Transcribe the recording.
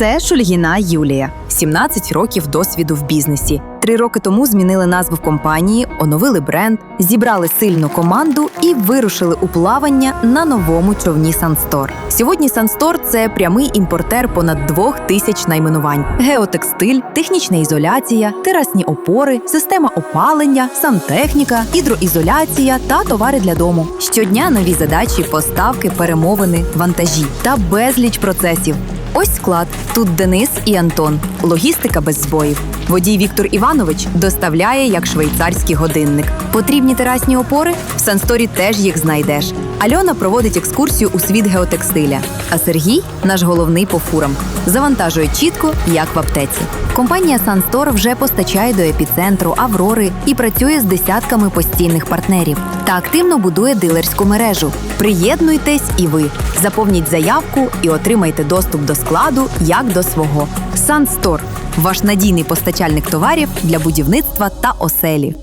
Це Шульгіна Юлія, 17 років досвіду в бізнесі. Три роки тому змінили назву компанії, оновили бренд, зібрали сильну команду і вирушили у плавання на новому човні Санстор. Сьогодні Санстор це прямий імпортер понад двох тисяч найменувань: геотекстиль, технічна ізоляція, терасні опори, система опалення, сантехніка, гідроізоляція та товари для дому. Щодня нові задачі, поставки, перемовини, вантажі та безліч процесів. Ось склад. Тут Денис і Антон. Логістика без збоїв. Водій Віктор Іванович доставляє як швейцарський годинник. Потрібні терасні опори? В Сансторі теж їх знайдеш. Альона проводить екскурсію у світ геотекстиля. А Сергій наш головний по фурам. Завантажує чітко, як в аптеці. Компанія Санстор вже постачає до епіцентру Аврори і працює з десятками постійних партнерів та активно будує дилерську мережу. Приєднуйтесь і ви. Заповніть заявку і отримайте доступ до складу як до свого. Санстор ваш надійний постачальник товарів для будівництва та оселі.